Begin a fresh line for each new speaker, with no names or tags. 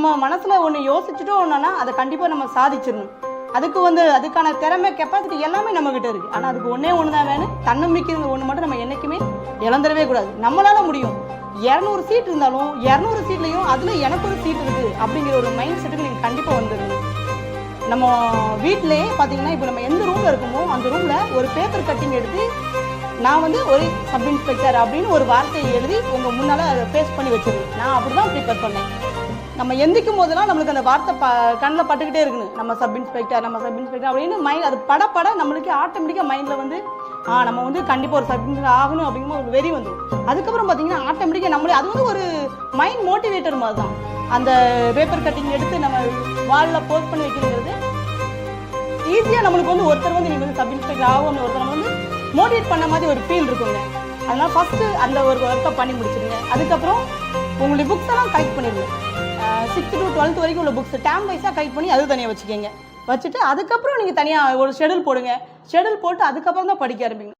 நம்ம மனசில் ஒன்று யோசிச்சுட்டோம்னா அதை கண்டிப்பாக நம்ம சாதிச்சிடணும். அதுக்கு வந்து அதுக்கான திறமை கெப்பாசிட்டி எல்லாமே நம்மக்கிட்ட இருக்குது ஆனால் அதுக்கு ஒன்றே ஒன்று தான் வேணும். தன்னம்பிக்கை ஒன்று மட்டும் நம்ம என்றைக்குமே இழந்துடவே கூடாது. நம்மளால முடியும். இரநூறு சீட் இருந்தாலும் இரநூறு சீட்லையும் அதில் எனக்கு ஒரு சீட் இருக்குது அப்படிங்கிற ஒரு மைண்ட் செட்டுக்கு நீங்கள் கண்டிப்பாக வந்துடணும். நம்ம வீட்டிலே பார்த்தீங்கன்னா இப்போ நம்ம எந்த ரூமில் இருக்கோமோ அந்த ரூமில் ஒரு பேப்பர் கட்டிங் எடுத்து நான் வந்து ஒரு சப் இன்ஸ்பெக்டர் அப்படின்னு ஒரு வார்த்தையை எழுதி உங்கள் முன்னால் அதை ஃபேஸ் பண்ணி வச்சிருக்கேன் நான் அப்படி தான் ப்ரிப்பேர் பண்ணேன். நம்ம எந்திக்கும் போதெல்லாம் நம்மளுக்கு அந்த வார்த்தை ப கண்ணில் பட்டுக்கிட்டே இருக்கணும். நம்ம சப் இன்ஸ்பெக்டர் நம்ம சப் இன்ஸ்பெக்டர் அப்படின்னு மைண்ட் அது பட பட நம்மளுக்கு ஆட்டோமேட்டிக்காக மைண்டில் வந்து ஆ நம்ம வந்து கண்டிப்பாக ஒரு சப் இன்ஸ்பெக்டர் ஆகணும் அப்படிங்கிற ஒரு வெறி வந்துடும் அதுக்கப்புறம் பார்த்தீங்கன்னா ஆட்டோமேட்டிக்காக நம்மளே அது வந்து ஒரு மைண்ட் மோட்டிவேட்டர் மாதிரி தான் அந்த பேப்பர் கட்டிங் எடுத்து நம்ம வாலில் போஸ்ட் பண்ணி வைக்கிறது ஈஸியாக நம்மளுக்கு வந்து ஒருத்தர் வந்து நீங்கள் வந்து சப் இன்ஸ்பெக்டர் ஆகும் ஒருத்தர் வந்து மோட்டிவேட் பண்ண மாதிரி ஒரு ஃபீல் இருக்குங்க. அதனால் ஃபஸ்ட்டு அந்த ஒரு ஒர்க்கை பண்ணி முடிச்சிடுங்க அதுக்கப்புறம் உங்களுக்கு புக்ஸ் எல்லாம் கலெக்ட் பண்ணிடுங்க. சிக்ஸ்த் டு டுவெல்த் வரைக்கும் உள்ள புக்ஸ் டேம் வைஸாக கைட் பண்ணி அது தனியாக வச்சுக்கோங்க. வச்சுட்டு அதுக்கப்புறம் நீங்கள் தனியாக ஒரு ஷெடியூல் போடுங்க. ஷெடியூல் போட்டு அதுக்கப்புறம் தான் படிக்க ஆரம்பிங்க.